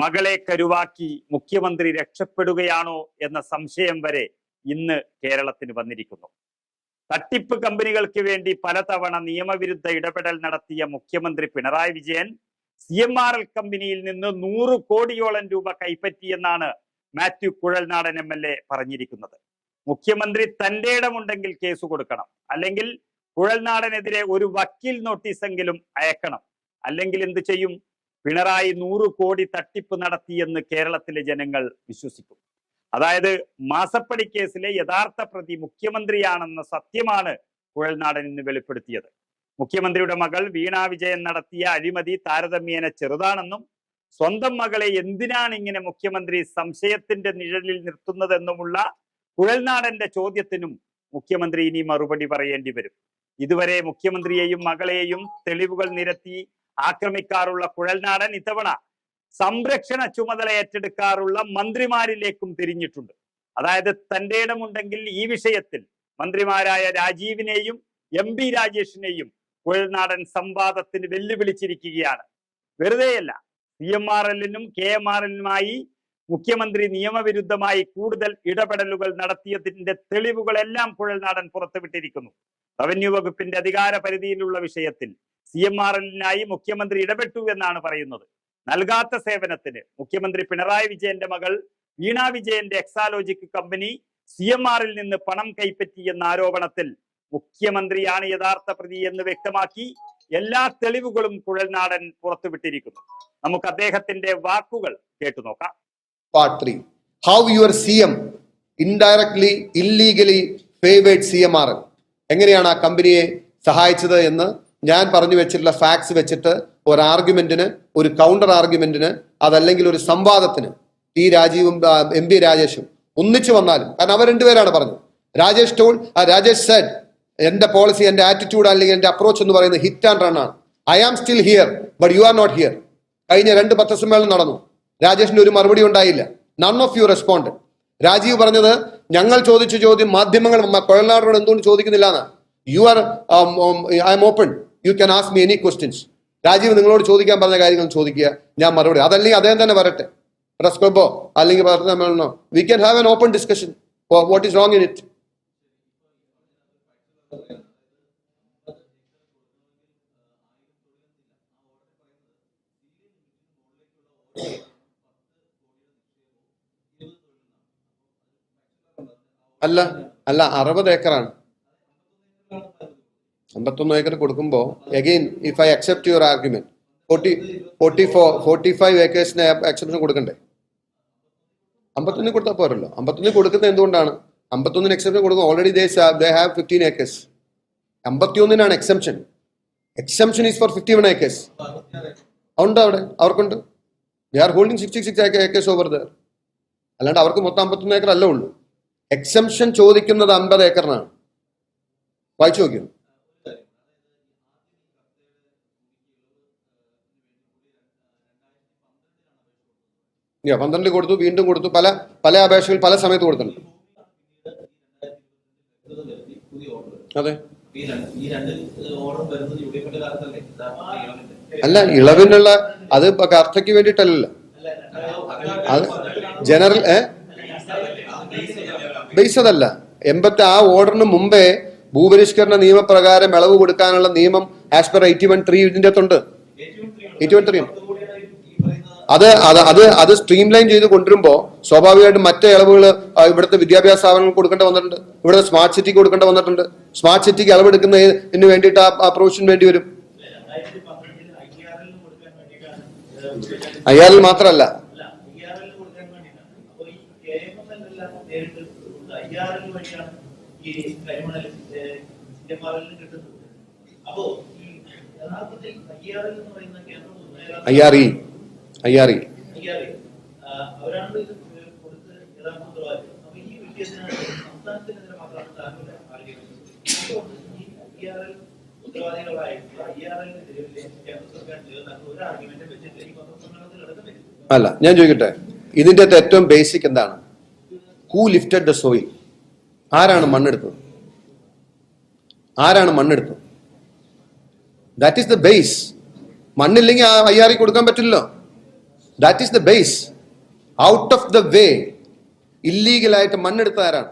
മകളെ കരുവാക്കി മുഖ്യമന്ത്രി രക്ഷപ്പെടുകയാണോ എന്ന സംശയം വരെ ഇന്ന് കേരളത്തിന് വന്നിരിക്കുന്നു. തട്ടിപ്പ് കമ്പനികൾക്ക് വേണ്ടി പലതവണ നിയമവിരുദ്ധ ഇടപെടൽ നടത്തിയ മുഖ്യമന്ത്രി Pinarayi Vijayan C M R L കമ്പനിയിൽ നിന്ന് നൂറ് കോടിയോളം രൂപ കൈപ്പറ്റിയെന്നാണ് Mathew Kuzhalnadan M L A പറഞ്ഞിരിക്കുന്നത്. മുഖ്യമന്ത്രി തന്റെ ഇടമുണ്ടെങ്കിൽ കേസ് കൊടുക്കണം. അല്ലെങ്കിൽ കുഴൽനാടനെതിരെ ഒരു വക്കീൽ നോട്ടീസെങ്കിലും അയക്കണം. അല്ലെങ്കിൽ എന്ത് ചെയ്യും? പിണറായി നൂറ് കോടി തട്ടിപ്പ് നടത്തിയെന്ന് കേരളത്തിലെ ജനങ്ങൾ വിശ്വസിക്കും. അതായത് മാസപ്പടി കേസിലെ യഥാർത്ഥ പ്രതി മുഖ്യമന്ത്രിയാണെന്ന സത്യമാണ് കുഴൽനാടൻ ഇന്ന് വെളിപ്പെടുത്തിയത്. മുഖ്യമന്ത്രിയുടെ മകൾ വീണ വിജയൻ നടത്തിയ അഴിമതി താരതമ്യേന ചെറുതാണെന്നും സ്വന്തം മകളെ എന്തിനാണ് ഇങ്ങനെ മുഖ്യമന്ത്രി സംശയത്തിന്റെ നിഴലിൽ നിർത്തുന്നതെന്നുമുള്ള കുഴൽനാടന്റെ ചോദ്യത്തിനും മുഖ്യമന്ത്രി ഇനി മറുപടി പറയേണ്ടി വരും. ഇതുവരെ മുഖ്യമന്ത്രിയെയും മകളെയും തെളിവുകൾ നിരത്തി ആക്രമിക്കാറുള്ള കുഴൽനാടൻ ഇത്തവണ സംരക്ഷണ ചുമതല ഏറ്റെടുക്കാറുള്ള മന്ത്രിമാരിലേക്കും തിരിഞ്ഞിട്ടുണ്ട്. അതായത് തന്റെ ഇടമുണ്ടെങ്കിൽ ഈ വിഷയത്തിൽ മന്ത്രിമാരായ രാജീവിനെയും എം പി രാജേഷിനെയും കുഴൽനാടൻ സംവാദത്തിന് വെല്ലുവിളിച്ചിരിക്കുകയാണ്. വെറുതെയല്ല സി എം ആർ എല്ലിനും കെ എം ആർ എല്ലിനുമായി മുഖ്യമന്ത്രി നിയമവിരുദ്ധമായി കൂടുതൽ ഇടപെടലുകൾ നടത്തിയതിന്റെ തെളിവുകളെല്ലാം കുഴൽനാടൻ പുറത്തുവിട്ടിരിക്കുന്നു. റവന്യൂ വകുപ്പിന്റെ അധികാര പരിധിയിലുള്ള വിഷയത്തിൽ സി എം ആർ എല്ലിനായി മുഖ്യമന്ത്രി ഇടപെട്ടു എന്നാണ് പറയുന്നത്. നൽകാത്ത സേവനത്തിന് മുഖ്യമന്ത്രി പിണറായി വിജയന്റെ മകൾ വീണ വിജയന്റെ എക്സാലോജിക് കമ്പനി സി എം ആറിൽ നിന്ന് പണം കൈപ്പറ്റി എന്ന ആരോപണത്തിൽ മുഖ്യമന്ത്രിയാണ് യഥാർത്ഥ പ്രതി എന്ന് വ്യക്തമാക്കി എല്ലാ തെളിവുകളും കുഴൽനാടൻ പുറത്തുവിട്ടിരിക്കുന്നു. നമുക്ക് അദ്ദേഹത്തിന്റെ വാക്കുകൾ കേട്ടു നോക്കാം. പാട്രി how your C M indirectly illegally favoured C M R എങ്ങനെയാണ് ആ കമ്പനിയെ സഹായിച്ചത് എന്ന് ഞാൻ പറഞ്ഞു വെച്ചിട്ടുള്ള ഫാക്ട്സ് വെച്ചിട്ട് ഒരു ആർഗ്യുമെന്റിന് ഒരു കൗണ്ടർ ആർഗ്യുമെന്റിന് അതല്ലെങ്കിൽ ഒരു സംവാദത്തിന് ടി രാജീവും എം പി രാജേഷും ഒന്നിച്ചു വന്നാലും കാരണം അവർ രണ്ടുപേരാണ് പറഞ്ഞത്. രാജേഷ് ടോൾ രാജേഷ് സെഡ് എന്റെ പോളിസി എന്റെ ആറ്റിറ്റ്യൂഡ് അല്ലെങ്കിൽ എന്റെ അപ്രോച്ച് എന്ന് പറയുന്നത് ഹിറ്റ് ആൻഡ് റൺ ആണ്. I am still here but you are not here കഴിഞ്ഞ രണ്ട് പത്രസമ്മേളനം നടന്നു. രാജേഷിന്റെ ഒരു മറുപടി ഉണ്ടായില്ല. None of you respond Rajeev പറഞ്ഞത് ഞങ്ങൾ ചോദിച്ച ചോദ്യം മാധ്യമങ്ങൾ കുഴൽനാടനോട് എന്തുകൊണ്ട് ചോദിക്കുന്നില്ല എന്ന് you are I am open you can ask me any questions Rajeev നിങ്ങളോട് ചോദിക്കാൻ പറഞ്ഞ കാര്യങ്ങൾ ചോദിക്കുക. ഞാൻ മറുപടി അതല്ലെങ്കിൽ അദ്ദേഹം തന്നെ വരട്ടെ. പ്രസ് ക്ലബോ അല്ലെങ്കിൽ പറഞ്ഞോ we can have an open discussion what is wrong in it അല്ല അല്ല അറുപത് ഏക്കറാണ്. അമ്പത്തൊന്ന് ഏക്കർ കൊടുക്കുമ്പോൾ again if I accept your argument forty forty four forty five ഏക്കേഴ്സിന് exception കൊടുക്കണ്ടേ? അമ്പത്തൊന്ന് കൊടുത്താൽ പോരല്ലോ. അമ്പത്തൊന്ന് കൊടുക്കുന്നത് എന്തുകൊണ്ടാണ്? അമ്പത്തൊന്നിന് എക്സെപ്ഷൻ കൊടുക്കും already they they have fifteen acres അമ്പത്തിയൊന്നിനാണ് exception exception is for fifty one acres ഉണ്ട് അവിടെ? അവർക്കുണ്ട്? They are holding sixty six acres over there അല്ലാണ്ട് അവർക്ക് മൊത്തം അമ്പത്തൊന്ന് ഏക്കർ അല്ല ഉള്ളൂ. എക്സംഷൻ ചോദിക്കുന്നത് അമ്പത് ഏക്കറിനാണ്. വായിച്ചു നോക്കിയോ? Yeah, പന്ത്രണ്ട് കൊടുത്തു വീണ്ടും കൊടുത്തു. പല പല അപേക്ഷകൾ പല സമയത്ത് കൊടുത്തിട്ടുണ്ട്. അതെ. അല്ല ഇളവിനുള്ള അത് കർത്തയ്ക്ക് വേണ്ടിയിട്ടല്ലല്ലോ. ജനറൽ ഏ? ബേസ് അതല്ല എൺപത്തി ആ ഓർഡറിന് മുമ്പേ ഭൂപരിഷ്കരണ നിയമപ്രകാരം ഇളവ് കൊടുക്കാനുള്ള നിയമം as per eighty one three ഇതിന്റെ അകത്തുണ്ട് എയ്റ്റി വൺ ത്രീ അത് അത് അത് അത് സ്ട്രീം ലൈൻ ചെയ്ത് കൊണ്ടുവരുമ്പോൾ സ്വാഭാവികമായിട്ടും മറ്റേ ഇളവുകൾ ഇവിടുത്തെ വിദ്യാഭ്യാസ സ്ഥാപനങ്ങൾ കൊടുക്കേണ്ട വന്നിട്ടുണ്ട്. ഇവിടെ സ്മാർട്ട് സിറ്റിക്ക് കൊടുക്കേണ്ട വന്നിട്ടുണ്ട്. സ്മാർട്ട് സിറ്റിക്ക് ഇളവെടുക്കുന്നതിന് വേണ്ടിയിട്ട് ആ- പ്രൊവിഷൻ വേണ്ടി വരും. ഐ ആറിൽ മാത്രമല്ല ഇ ഐ ആർ ഇ അല്ല ഞാൻ ചോദിക്കട്ടെ? ഇതിന്റെ അകത്ത് ഏറ്റവും ബേസിക് എന്താണ്? ഹൂ ലിഫ്റ്റഡ് ദ സോയിൽ ആരാണ് മണ്ണെടുത്തത്? ആരാണ് മണ്ണെടുത്തത്? ദാറ്റ് ഈസ് ദ ബേസ് മണ്ണില്ലെങ്കിൽ ആ ഐ ആർ കൊടുക്കാൻ പറ്റില്ലല്ലോ. That is the base out of the way ഇല്ലീഗലായിട്ട് മണ്ണെടുത്ത ആരാണ്?